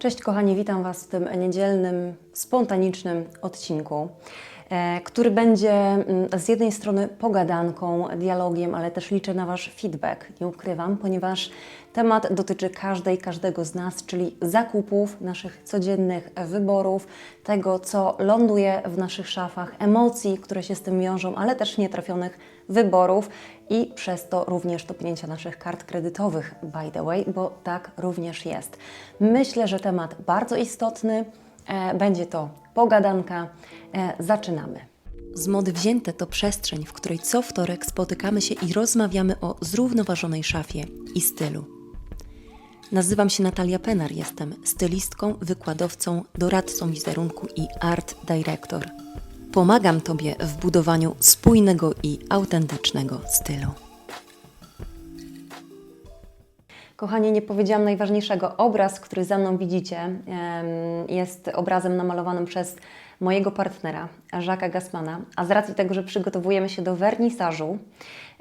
Cześć kochani, witam Was w tym niedzielnym, spontanicznym odcinku, który będzie mm, z jednej strony pogadanką, dialogiem, ale też liczę na Wasz feedback, nie ukrywam, ponieważ temat dotyczy każdej, każdego z nas, czyli zakupów, naszych codziennych wyborów, tego co ląduje w naszych szafach, emocji, które się z tym wiążą, ale też nietrafionych wyborów i przez to również topnięcia naszych kart kredytowych, by the way, bo tak również jest. Myślę, że temat bardzo istotny. E, będzie to pogadanka. E, zaczynamy. Z mody wzięte to przestrzeń, w której co wtorek spotykamy się i rozmawiamy o zrównoważonej szafie i stylu. Nazywam się Natalia Penar, jestem stylistką, wykładowcą, doradcą wizerunku i art director. Pomagam Tobie w budowaniu spójnego i autentycznego stylu. Kochani, nie powiedziałam najważniejszego. Obraz, który za mną widzicie, jest obrazem namalowanym przez mojego partnera, Jacques'a Gassmana. A z racji tego, że przygotowujemy się do wernisażu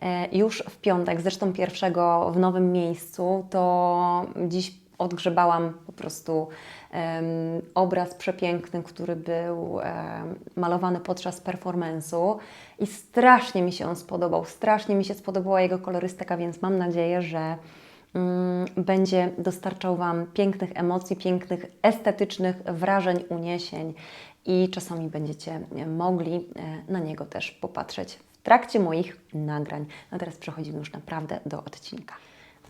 e, już w piątek, zresztą pierwszego w nowym miejscu, to dziś odgrzebałam po prostu obraz przepiękny, który był malowany podczas performance'u i strasznie mi się on spodobał, strasznie mi się spodobała jego kolorystyka, więc mam nadzieję, że będzie dostarczał Wam pięknych emocji, pięknych estetycznych wrażeń, uniesień i czasami będziecie mogli e, na niego też popatrzeć w trakcie moich nagrań. A teraz przechodzimy już naprawdę do odcinka.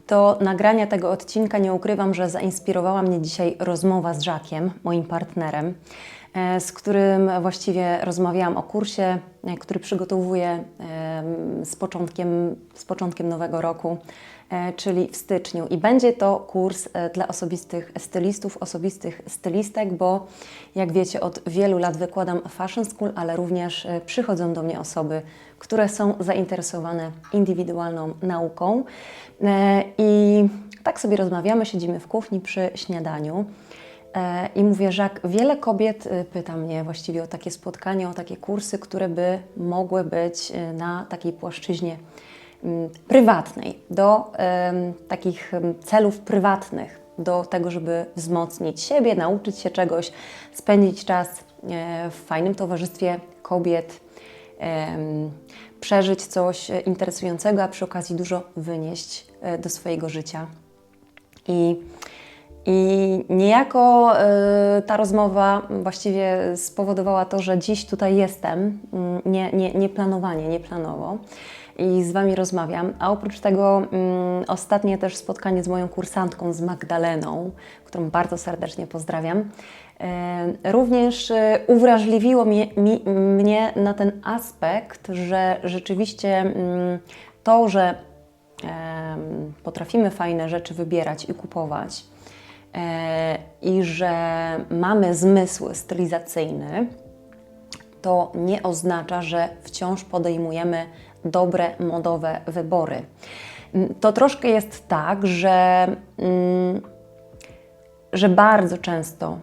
Do nagrania tego odcinka nie ukrywam, że zainspirowała mnie dzisiaj rozmowa z Żakiem, moim partnerem, e, z którym właściwie rozmawiałam o kursie, e, który przygotowuję z początkiem, z początkiem nowego roku, czyli w styczniu. I będzie to kurs e, dla osobistych stylistów, osobistych stylistek, bo jak wiecie, od wielu lat wykładam Fashion School, ale również e, przychodzą do mnie osoby, które są zainteresowane indywidualną nauką. E, I tak sobie rozmawiamy, siedzimy w kuchni przy śniadaniu. E, I mówię, że jak wiele kobiet e, pyta mnie właściwie o takie spotkania, o takie kursy, które by mogły być e, na takiej płaszczyźnie prywatnej, do takich celów prywatnych, do tego, żeby wzmocnić siebie, nauczyć się czegoś, spędzić czas e, w fajnym towarzystwie kobiet, przeżyć coś e, interesującego, a przy okazji dużo wynieść e, do swojego życia. I, i niejako ta rozmowa właściwie spowodowała to, że dziś tutaj jestem, mm, nie, nie, nie planowanie, nie planowo i z Wami rozmawiam. A oprócz tego mm, ostatnie też spotkanie z moją kursantką, z Magdaleną, którą bardzo serdecznie pozdrawiam, e, również e, uwrażliwiło mnie, mi, mnie na ten aspekt, że rzeczywiście mm, to, że em, potrafimy fajne rzeczy wybierać i kupować e, i że mamy zmysł stylizacyjny, to nie oznacza, że wciąż podejmujemy dobre modowe wybory. Mm, To troszkę jest tak, że, mm, że bardzo często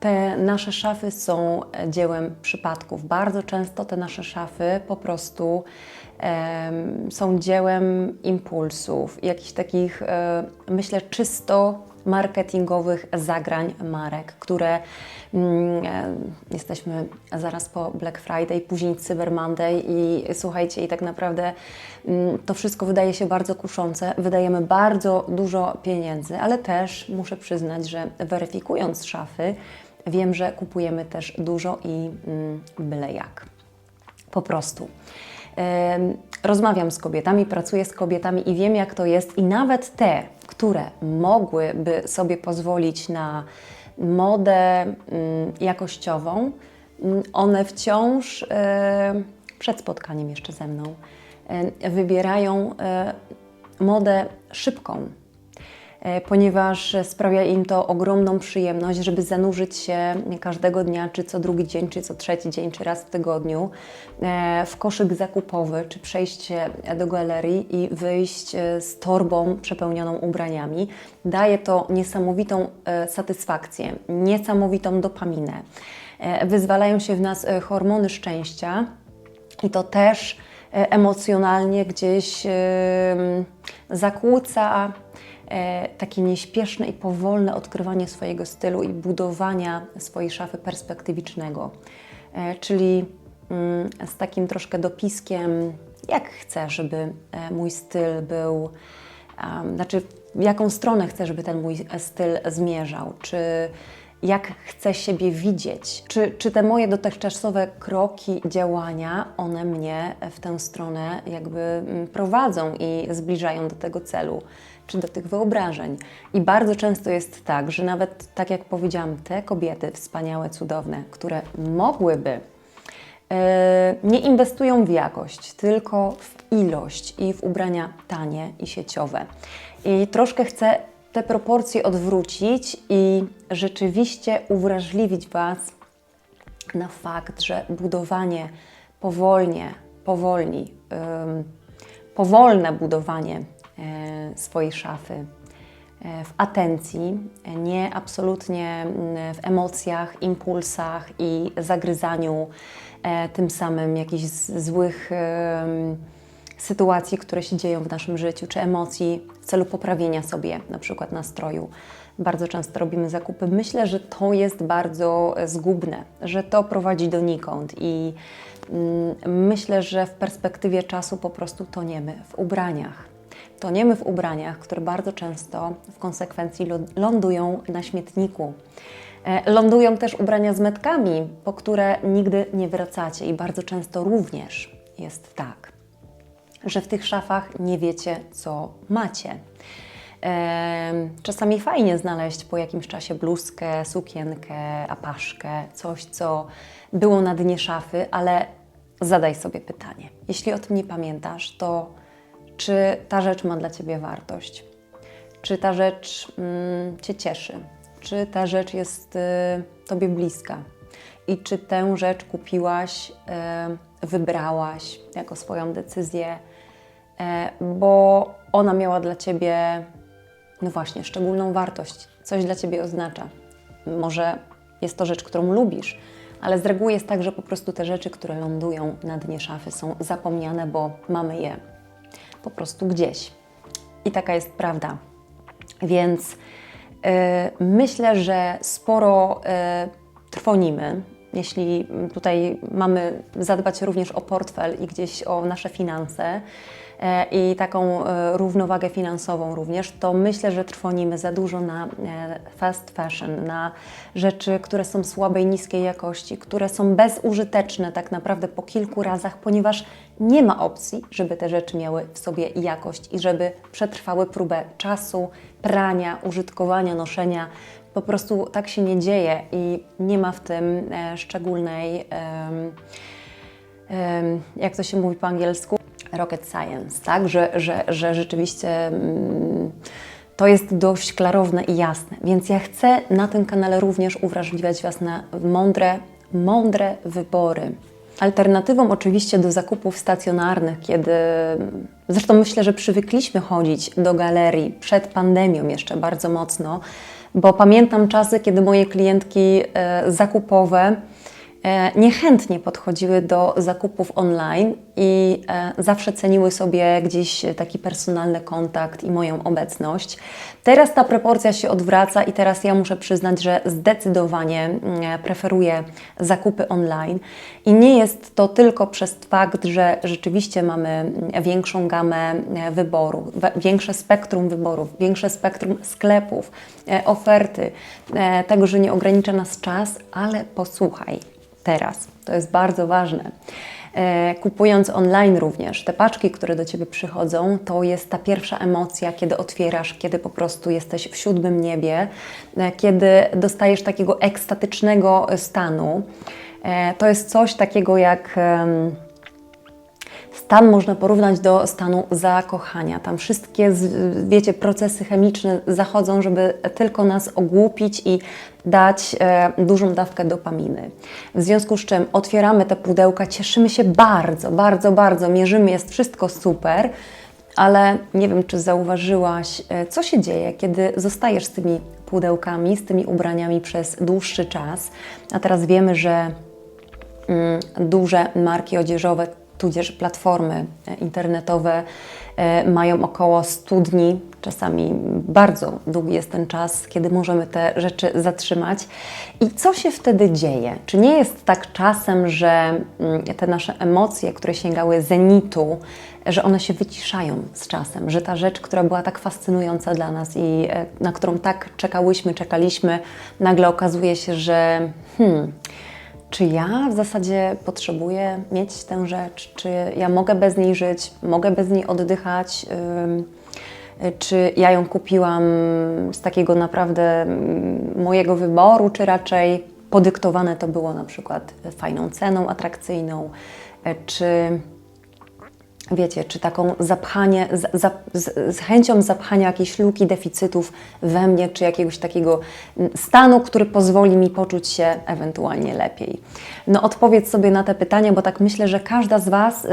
te nasze szafy są e, dziełem przypadków. Bardzo często te nasze szafy po prostu są dziełem impulsów, jakichś takich, e, myślę, czysto marketingowych zagrań marek, które mm, e, jesteśmy zaraz po Black Friday, później Cyber Monday i słuchajcie, i tak naprawdę mm, to wszystko wydaje się bardzo kuszące. Wydajemy bardzo dużo pieniędzy, ale też muszę przyznać, że weryfikując szafy, wiem, że kupujemy też dużo i mm, byle jak. Po prostu. Rozmawiam z kobietami, pracuję z kobietami i wiem, jak to jest, i nawet te, które mogłyby sobie pozwolić na modę mm, jakościową, mm, one wciąż e, przed spotkaniem jeszcze ze mną e, wybierają e, modę szybką, ponieważ sprawia im to ogromną przyjemność, żeby zanurzyć się każdego dnia, czy co drugi dzień, czy co trzeci dzień, czy raz w tygodniu e, w koszyk zakupowy, czy przejść do galerii i wyjść e, z torbą przepełnioną ubraniami. Daje to niesamowitą e, satysfakcję, niesamowitą dopaminę. E, Wyzwalają się w nas e, hormony szczęścia i to też e, emocjonalnie gdzieś zakłóca e, takie nieśpieszne i powolne odkrywanie swojego stylu i budowania swojej szafy perspektywicznego. E, czyli mm, z takim troszkę dopiskiem, jak chcę, żeby e, mój styl był, znaczy w jaką stronę chcę, żeby ten mój styl zmierzał, czy jak chcę siebie widzieć, czy, czy te moje dotychczasowe kroki, działania, one mnie w tę stronę jakby mm, prowadzą i zbliżają do tego celu, czy do tych wyobrażeń. I bardzo często jest tak, że nawet tak jak powiedziałam, te kobiety wspaniałe, cudowne, które mogłyby e, nie inwestują w jakość, tylko w ilość i w ubrania tanie i sieciowe. I troszkę chcę te proporcje odwrócić i rzeczywiście uwrażliwić Was na fakt, że budowanie powolnie, powolni, powolne budowanie swojej szafy e, w atencji, nie absolutnie mm, w emocjach, impulsach i zagryzaniu e, tym samym jakichś złych sytuacji, które się dzieją w naszym życiu, czy emocji w celu poprawienia sobie na przykład nastroju. Bardzo często robimy zakupy. Myślę, że to jest bardzo e, zgubne, że to prowadzi donikąd i mm, myślę, że w perspektywie czasu po prostu toniemy w ubraniach. Toniemy w ubraniach, które bardzo często w konsekwencji lądują na śmietniku. E, Lądują też ubrania z metkami, po które nigdy nie wracacie i bardzo często również jest tak że w tych szafach nie wiecie, co macie. Em, Czasami fajnie znaleźć po jakimś czasie bluzkę, sukienkę, apaszkę, coś, co było na dnie szafy, ale zadaj sobie pytanie. Jeśli o tym nie pamiętasz, to czy ta rzecz ma dla Ciebie wartość? Czy ta rzecz mm, Cię cieszy? Czy ta rzecz jest y, Tobie bliska? I czy tę rzecz kupiłaś, y, wybrałaś jako swoją decyzję, e, bo ona miała dla Ciebie, no właśnie, szczególną wartość, coś dla Ciebie oznacza. Może jest to rzecz, którą lubisz, ale z reguły jest tak, że po prostu te rzeczy, które lądują na dnie szafy, są zapomniane, bo mamy je po prostu gdzieś. I taka jest prawda. Więc e, myślę, że sporo e, trwonimy, jeśli tutaj mamy zadbać również o portfel i gdzieś o nasze finanse i taką e, równowagę finansową również, to myślę, że trwonimy za dużo na e, fast fashion, na rzeczy, które są słabej, niskiej jakości, które są bezużyteczne tak naprawdę po kilku razach, ponieważ nie ma opcji, żeby te rzeczy miały w sobie jakość i żeby przetrwały próbę czasu, prania, użytkowania, noszenia. Po prostu tak się nie dzieje i nie ma w tym e, szczególnej, jak to się mówi po angielsku, rocket science, tak? Że, że, że rzeczywiście mm, to jest dość klarowne i jasne. Więc ja chcę na tym kanale również uwrażliwiać Was na mądre, mądre wybory. Alternatywą oczywiście do zakupów stacjonarnych, kiedy zresztą myślę, że przywykliśmy chodzić do galerii przed pandemią jeszcze bardzo mocno, bo pamiętam czasy, kiedy moje klientki e, zakupowe niechętnie podchodziły do zakupów online i e, zawsze ceniły sobie gdzieś taki personalny kontakt i moją obecność. Teraz ta proporcja się odwraca i teraz ja muszę przyznać, że zdecydowanie mm, preferuję zakupy online. I nie jest to tylko przez fakt, że rzeczywiście mamy mm, większą gamę e, wyboru, większe spektrum wyborów, większe spektrum sklepów, e, oferty, e, tego, że nie ogranicza nas czas, ale posłuchaj teraz, to jest bardzo ważne. E, Kupując online również, te paczki, które do Ciebie przychodzą, to jest ta pierwsza emocja, kiedy otwierasz, kiedy po prostu jesteś w siódmym niebie, e, kiedy dostajesz takiego ekstatycznego stanu. E, To jest coś takiego jak. Stan można porównać do stanu zakochania. Tam wszystkie, wiecie, procesy chemiczne zachodzą, żeby tylko nas ogłupić i dać e, dużą dawkę dopaminy. W związku z czym otwieramy te pudełka, cieszymy się bardzo, bardzo, bardzo, mierzymy, jest wszystko super, ale nie wiem, czy zauważyłaś, e, co się dzieje, kiedy zostajesz z tymi pudełkami, z tymi ubraniami przez dłuższy czas. A teraz wiemy, że mm, duże marki odzieżowe, tudzież platformy e, internetowe mają około 100 dni, czasami bardzo długi jest ten czas, kiedy możemy te rzeczy zatrzymać. I co się wtedy dzieje? Czy nie jest tak czasem, że mm, te nasze emocje, które sięgały zenitu, że one się wyciszają z czasem, że ta rzecz, która była tak fascynująca dla nas i e, na którą tak czekałyśmy, czekaliśmy, nagle okazuje się, że hmm, czy ja w zasadzie potrzebuję mieć tę rzecz, czy ja mogę bez niej żyć, mogę bez niej oddychać, ym, czy ja ją kupiłam z takiego naprawdę mm, mojego wyboru, czy raczej podyktowane to było na przykład fajną ceną atrakcyjną, e, czy wiecie, czy taką zapchanie, z, z, z, chęcią zapchania jakiejś luki, deficytów we mnie, czy jakiegoś takiego stanu, który pozwoli mi poczuć się ewentualnie lepiej. No odpowiedz sobie na te pytania, bo tak myślę, że każda z Was y,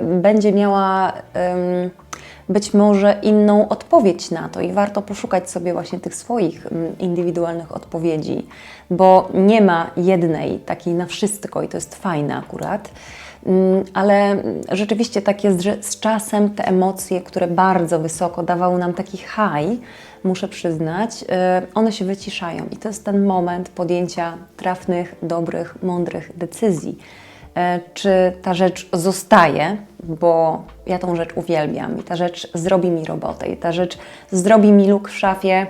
będzie miała y, być może inną odpowiedź na to i warto poszukać sobie właśnie tych swoich y, indywidualnych odpowiedzi, bo nie ma jednej takiej na wszystko i to jest fajne akurat. Mm, ale rzeczywiście tak jest, że z czasem te emocje, które bardzo wysoko dawały nam taki high, muszę przyznać, y, one się wyciszają i to jest ten moment podjęcia trafnych, dobrych, mądrych decyzji. Y, czy ta rzecz zostaje, bo ja tą rzecz uwielbiam i ta rzecz zrobi mi robotę i ta rzecz zrobi mi luk w szafie,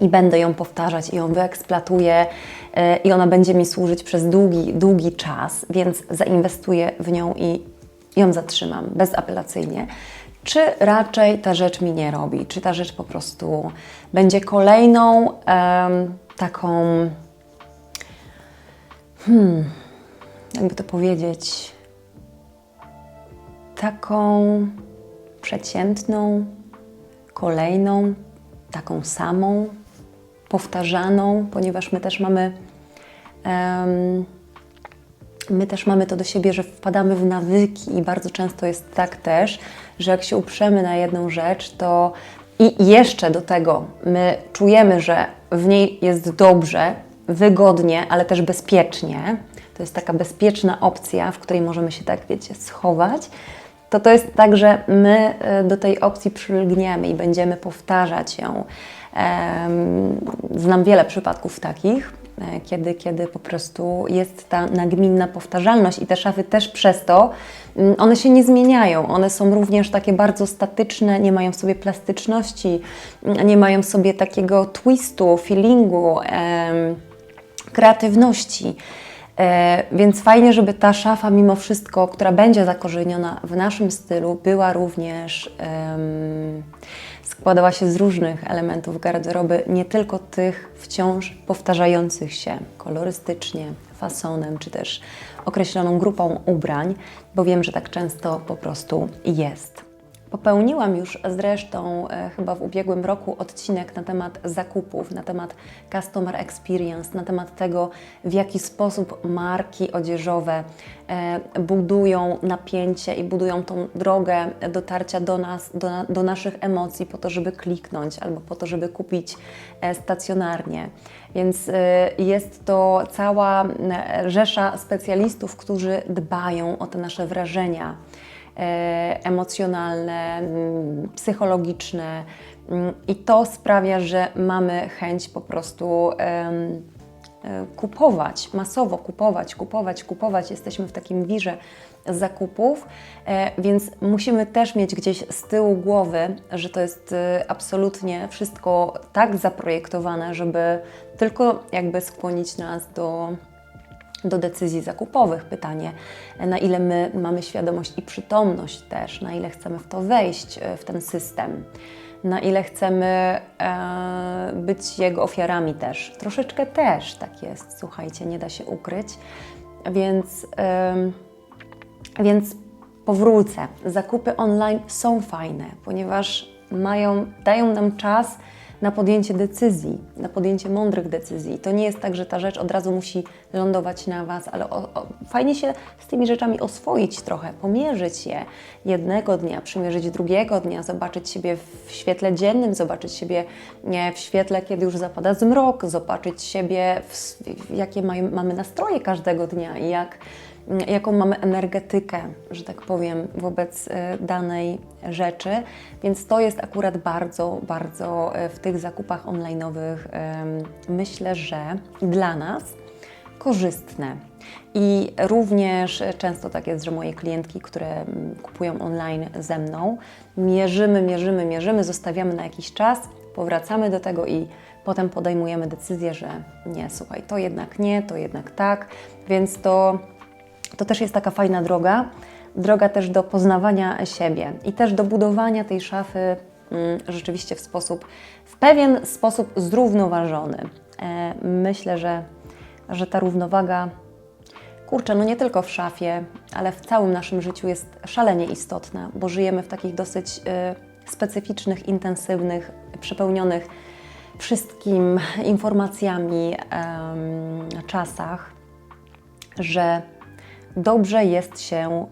i będę ją powtarzać i ją wyeksploatuję e, i ona będzie mi służyć przez długi, długi czas, więc zainwestuję w nią i ją zatrzymam bezapelacyjnie. Czy raczej ta rzecz mi nie robi? Czy ta rzecz po prostu będzie kolejną um, taką, hmm, jakby to powiedzieć, taką przeciętną, kolejną, taką samą, powtarzaną, ponieważ my też mamy um, my też mamy to do siebie, że wpadamy w nawyki i bardzo często jest tak też, że jak się uprzemy na jedną rzecz, to i jeszcze do tego my czujemy, że w niej jest dobrze, wygodnie, ale też bezpiecznie. To jest taka bezpieczna opcja, w której możemy się tak, wiecie, schować. To to jest tak, że my e, do tej opcji przylgniemy i będziemy powtarzać ją Znam wiele przypadków takich, e, kiedy, kiedy po prostu jest ta nagminna powtarzalność i te szafy też przez to, mm, one się nie zmieniają. One są również takie bardzo statyczne, nie mają w sobie plastyczności, mm, nie mają w sobie takiego twistu, feelingu, kreatywności. E, więc fajnie, żeby ta szafa, mimo wszystko, która będzie zakorzeniona w naszym stylu, była również składała się z różnych elementów garderoby, nie tylko tych wciąż powtarzających się kolorystycznie, fasonem, czy też określoną grupą ubrań, bo wiem, że tak często po prostu jest. Popełniłam już zresztą e, chyba w ubiegłym roku odcinek na temat zakupów, na temat customer experience, na temat tego, w jaki sposób marki odzieżowe e, budują napięcie i budują tą drogę dotarcia do nas, do, do naszych emocji, po to, żeby kliknąć albo po to, żeby kupić e, stacjonarnie. Więc jest to cała rzesza specjalistów, którzy dbają o te nasze wrażenia emocjonalne, mm, psychologiczne mm, i to sprawia, że mamy chęć po prostu e, kupować, masowo kupować, kupować, kupować. Jesteśmy w takim wirze zakupów, e, więc musimy też mieć gdzieś z tyłu głowy, że to jest absolutnie wszystko tak zaprojektowane, żeby tylko jakby skłonić nas do do decyzji zakupowych. Pytanie, na ile my mamy świadomość i przytomność też, na ile chcemy w to wejść, e, w ten system, na ile chcemy e, być jego ofiarami też. Troszeczkę też tak jest, słuchajcie, nie da się ukryć. Więc, e, więc powrócę. Zakupy online są fajne, ponieważ mają, dają nam czas na podjęcie decyzji, na podjęcie mądrych decyzji. To nie jest tak, że ta rzecz od razu musi lądować na Was, ale o, o, fajnie się z tymi rzeczami oswoić trochę, pomierzyć je jednego dnia, przymierzyć drugiego dnia, zobaczyć siebie w świetle dziennym, zobaczyć siebie nie, w świetle, kiedy już zapada zmrok, zobaczyć siebie, w, jakie mamy nastroje każdego dnia i jak jaką mamy energetykę, że tak powiem, wobec e, danej rzeczy. Więc to jest akurat bardzo, bardzo e, w tych zakupach online'owych myślę, że dla nas korzystne. I również często tak jest, że moje klientki, które kupują online ze mną, mierzymy, mierzymy, mierzymy, zostawiamy na jakiś czas, powracamy do tego i potem podejmujemy decyzję, że nie, słuchaj, to jednak nie, to jednak tak, więc to, to też jest taka fajna droga, droga też do poznawania siebie i też do budowania tej szafy mm, rzeczywiście w sposób, w pewien sposób zrównoważony. E, myślę, że, że ta równowaga Kurczę, no nie tylko w szafie, ale w całym naszym życiu jest szalenie istotna, bo żyjemy w takich dosyć y, specyficznych, intensywnych, przepełnionych wszystkim informacjami czasach, że dobrze jest się,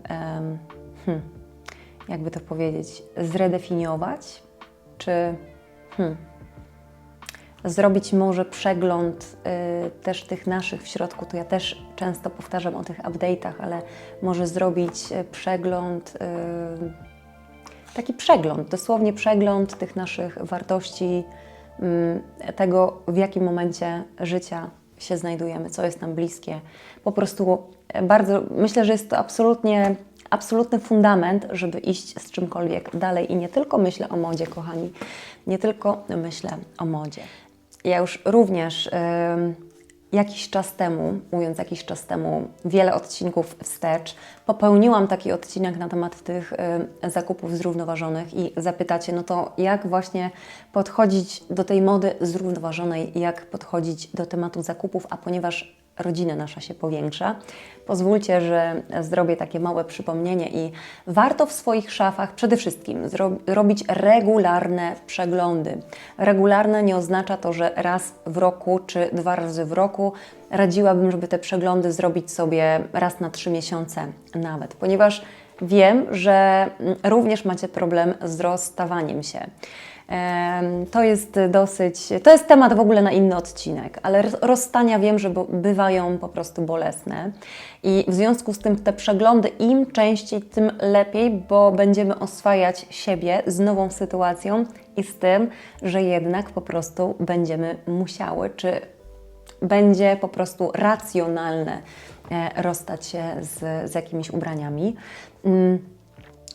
hmm, jakby to powiedzieć, zredefiniować, czy hmm, zrobić może przegląd y, też tych naszych w środku. To ja też często powtarzam o tych update'ach, ale może zrobić y, przegląd, y, taki przegląd, dosłownie przegląd tych naszych wartości, y, tego w jakim momencie życia się znajdujemy, co jest nam bliskie. Po prostu y, bardzo, myślę, że jest to absolutnie absolutny fundament, żeby iść z czymkolwiek dalej. I nie tylko myślę o modzie, kochani, nie tylko myślę o modzie. Ja już również ym, jakiś czas temu, mówiąc jakiś czas temu, wiele odcinków wstecz, popełniłam taki odcinek na temat tych ym, zakupów zrównoważonych i zapytacie, no to jak właśnie podchodzić do tej mody zrównoważonej, jak podchodzić do tematu zakupów, a ponieważ rodzina nasza się powiększa. Pozwólcie, że zrobię takie małe przypomnienie i warto w swoich szafach przede wszystkim robić regularne przeglądy. Regularne nie oznacza to, że raz w roku czy dwa razy w roku. Radziłabym, żeby te przeglądy zrobić sobie raz na trzy miesiące nawet, ponieważ wiem, że mm, również macie problem z rozstawaniem się. To jest dosyć, to jest temat w ogóle na inny odcinek, ale roz- rozstania wiem, że bywają po prostu bolesne i w związku z tym te przeglądy im częściej, tym lepiej, bo będziemy oswajać siebie z nową sytuacją i z tym, że jednak po prostu będziemy musiały, czy będzie po prostu racjonalne e, rozstać się z, z jakimiś ubraniami.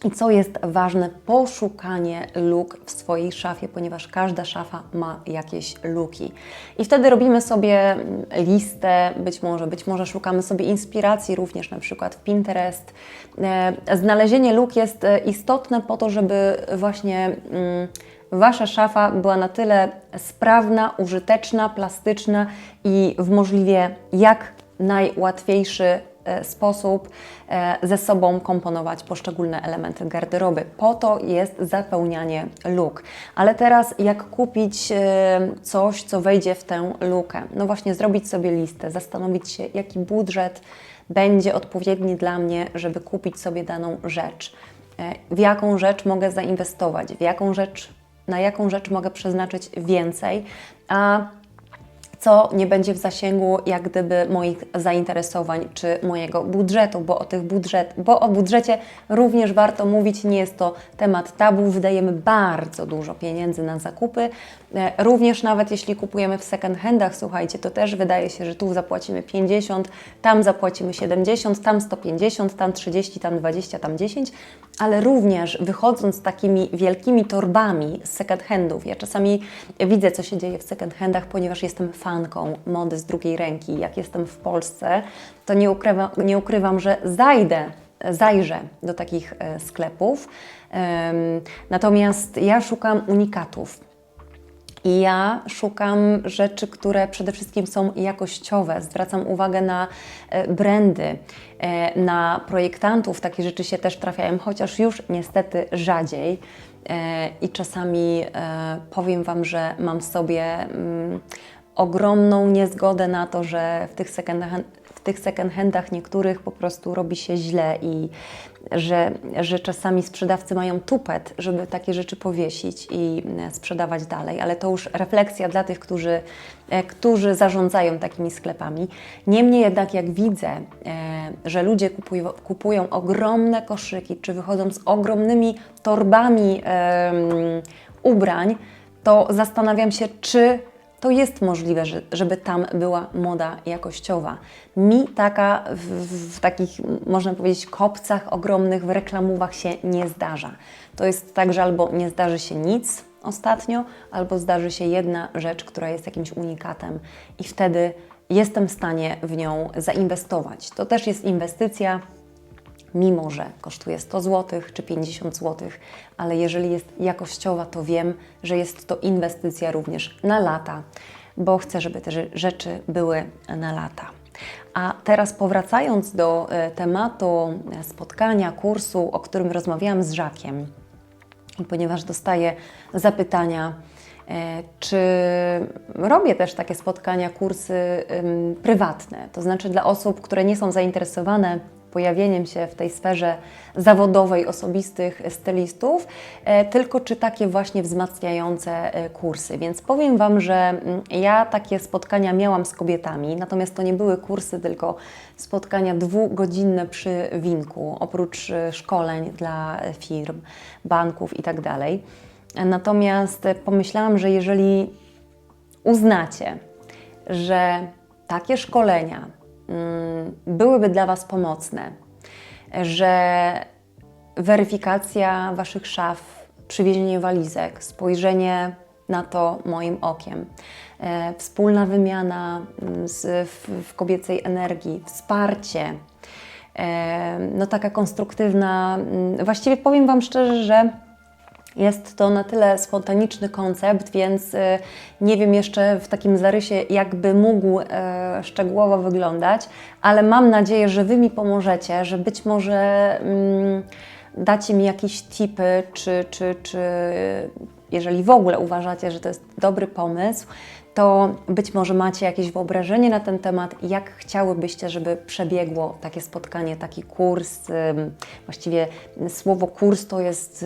I co jest ważne, poszukanie luk w swojej szafie, ponieważ każda szafa ma jakieś luki. I wtedy robimy sobie mm, listę, być może, być może szukamy sobie inspiracji również na przykład w Pinterest. E, Znalezienie luk jest e, istotne po to, żeby właśnie mm, Wasza szafa była na tyle sprawna, użyteczna, plastyczna i w możliwie jak najłatwiejszy sposób e, ze sobą komponować poszczególne elementy garderoby. Po to jest zapełnianie luk. Ale teraz jak kupić e, coś, co wejdzie w tę lukę? No właśnie zrobić sobie listę, zastanowić się jaki budżet będzie odpowiedni dla mnie, żeby kupić sobie daną rzecz. E, W jaką rzecz mogę zainwestować, w jaką rzecz na jaką rzecz mogę przeznaczyć więcej, a co nie będzie w zasięgu jak gdyby moich zainteresowań czy mojego budżetu, bo o, tych budżet, bo o budżecie również warto mówić, nie jest to temat tabu, wydajemy bardzo dużo pieniędzy na zakupy, E, również nawet jeśli kupujemy w second handach, słuchajcie, to też wydaje się, że tu zapłacimy 50, tam zapłacimy 70, tam 150, tam 30, tam 20, tam 10, ale również wychodząc z takimi wielkimi torbami z second handów, ja czasami widzę, co się dzieje w second handach, ponieważ jestem fanką mody z drugiej ręki. Jak jestem w Polsce, to nie ukrywam, nie ukrywam że zajdę, zajrzę do takich e, sklepów. Natomiast ja szukam unikatów. I ja szukam rzeczy, które przede wszystkim są jakościowe. Zwracam uwagę na e, brandy, e, na projektantów. Takie rzeczy się też trafiają, chociaż już niestety rzadziej. E, I czasami powiem Wam, że mam w sobie mm, ogromną niezgodę na to, że w tych second, tych second handach niektórych po prostu robi się źle i że, że czasami sprzedawcy mają tupet, żeby takie rzeczy powiesić i e, sprzedawać dalej, ale to już refleksja dla tych, którzy, e, którzy zarządzają takimi sklepami. Niemniej jednak, jak widzę, e, że ludzie kupują, kupują ogromne koszyki, czy wychodzą z ogromnymi torbami em, ubrań, to zastanawiam się, czy to jest możliwe, że, żeby tam była moda jakościowa. Mi taka w, w takich, można powiedzieć, kopcach ogromnych, w reklamówach się nie zdarza. To jest tak, że albo nie zdarzy się nic ostatnio, albo zdarzy się jedna rzecz, która jest jakimś unikatem i wtedy jestem w stanie w nią zainwestować. To też jest inwestycja, mimo że kosztuje 100 zł czy 50 zł, ale jeżeli jest jakościowa, to wiem, że jest to inwestycja również na lata, bo chcę, żeby te rzeczy były na lata. A teraz powracając do e, tematu e, spotkania, kursu, o którym rozmawiałam z Żakiem, ponieważ dostaję zapytania, e, czy robię też takie spotkania, kursy prywatne, to znaczy dla osób, które nie są zainteresowane pojawieniem się w tej sferze zawodowej osobistych stylistów, e, tylko czy takie właśnie wzmacniające e, kursy. Więc powiem Wam, że mm, ja takie spotkania miałam z kobietami, natomiast to nie były kursy, tylko spotkania dwugodzinne przy winku, oprócz e, szkoleń dla firm, banków itd. Tak natomiast pomyślałam, że jeżeli uznacie, że takie szkolenia, byłyby dla Was pomocne, że weryfikacja Waszych szaf, przywiezienie walizek, spojrzenie na to moim okiem, e, wspólna wymiana mm, z, w, w kobiecej energii, wsparcie, e, no taka konstruktywna, mm, właściwie powiem Wam szczerze, że jest to na tyle spontaniczny koncept, więc y, nie wiem jeszcze w takim zarysie, jakby mógł e, szczegółowo wyglądać, ale mam nadzieję, że Wy mi pomożecie, że być może mm, dacie mi jakieś tipy, czy, czy, czy jeżeli w ogóle uważacie, że to jest dobry pomysł, to być może macie jakieś wyobrażenie na ten temat, jak chciałybyście, żeby przebiegło takie spotkanie, taki kurs. Właściwie słowo kurs to jest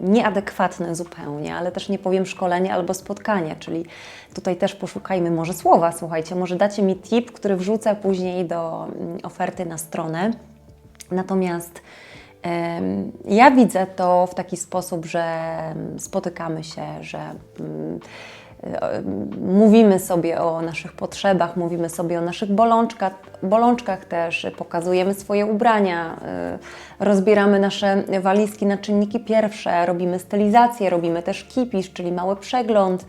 nieadekwatne zupełnie, ale też nie powiem szkolenie albo spotkanie, czyli tutaj też poszukajmy może słowa, słuchajcie, może dacie mi tip, który wrzucę później do mm, oferty na stronę. Natomiast ja widzę to w taki sposób, że mm, spotykamy się, że mm, mówimy sobie o naszych potrzebach, mówimy sobie o naszych bolączkach, bolączkach też, pokazujemy swoje ubrania, y, rozbieramy nasze walizki na czynniki pierwsze, robimy stylizację, robimy też kipisz, czyli mały przegląd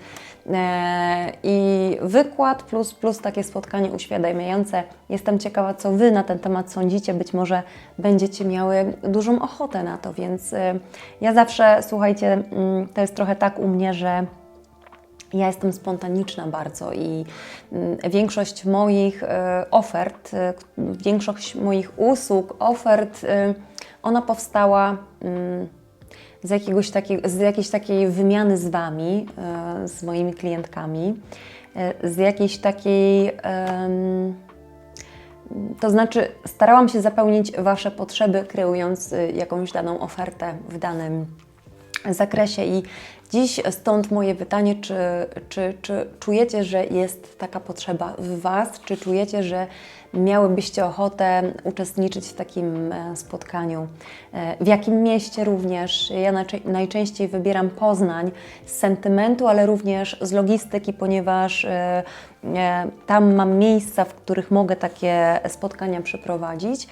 e, i wykład plus, plus takie spotkanie uświadamiające. Jestem ciekawa, co Wy na ten temat sądzicie. Być może będziecie miały dużą ochotę na to, więc ja zawsze, słuchajcie, mm, to jest trochę tak u mnie, że ja jestem spontaniczna bardzo i mm, większość moich e, ofert, e, większość moich usług, ofert, e, ona powstała mm, z, jakiegoś takiej, z jakiejś takiej wymiany z Wami, z moimi klientkami, z jakiejś takiej. To znaczy, starałam się zapełnić Wasze potrzeby, kreując jakąś daną ofertę w danym zakresie i Dziś stąd moje pytanie, czy, czy, czy czujecie, że jest taka potrzeba w Was, czy czujecie, że miałybyście ochotę uczestniczyć w takim e, spotkaniu? E, w jakim mieście również? Ja najczęściej wybieram Poznań z sentymentu, ale również z logistyki, ponieważ e, tam mam miejsca, w których mogę takie spotkania przeprowadzić.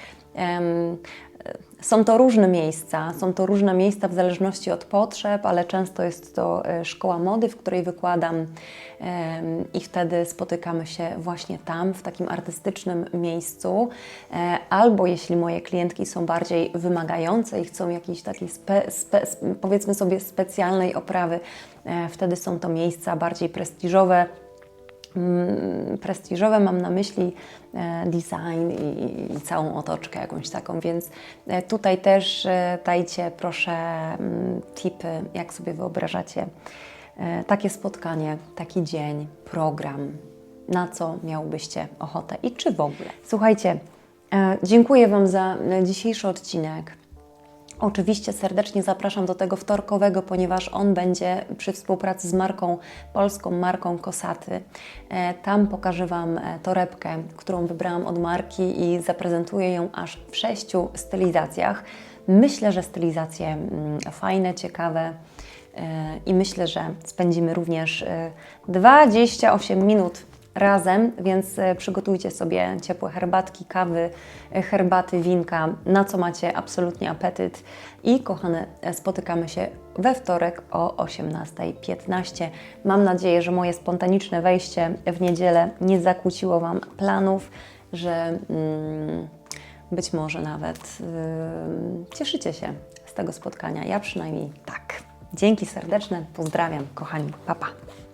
Są to różne miejsca, są to różne miejsca w zależności od potrzeb, ale często jest to e, szkoła mody, w której wykładam i wtedy spotykamy się właśnie tam, w takim artystycznym miejscu. E, albo jeśli moje klientki są bardziej wymagające i chcą jakiejś takiej, spe, spe, powiedzmy sobie, specjalnej oprawy, e, wtedy są to miejsca bardziej prestiżowe prestiżowe, mam na myśli e, design i, całą otoczkę jakąś taką, więc e, tutaj też e, dajcie proszę mm, tipy, jak sobie wyobrażacie takie spotkanie, taki dzień, program. na co miałbyście ochotę i czy w ogóle. Słuchajcie, dziękuję Wam za dzisiejszy odcinek. Oczywiście serdecznie zapraszam do tego wtorkowego, ponieważ on będzie przy współpracy z marką, polską marką Kosaty. E, Tam pokażę Wam e, torebkę, którą wybrałam od marki i zaprezentuję ją aż w sześciu stylizacjach. Myślę, że stylizacje mm, fajne, ciekawe e, i myślę, że spędzimy również e, 28 minut razem, więc e, przygotujcie sobie ciepłe herbatki, kawy, e, herbaty, winka, na co macie absolutnie apetyt. I kochane, e, spotykamy się we wtorek o 18.15. Mam nadzieję, że moje spontaniczne wejście w niedzielę nie zakłóciło Wam planów, że mm, być może nawet ym, cieszycie się z tego spotkania. Ja przynajmniej tak. Dzięki serdeczne, pozdrawiam, kochani, papa. Pa.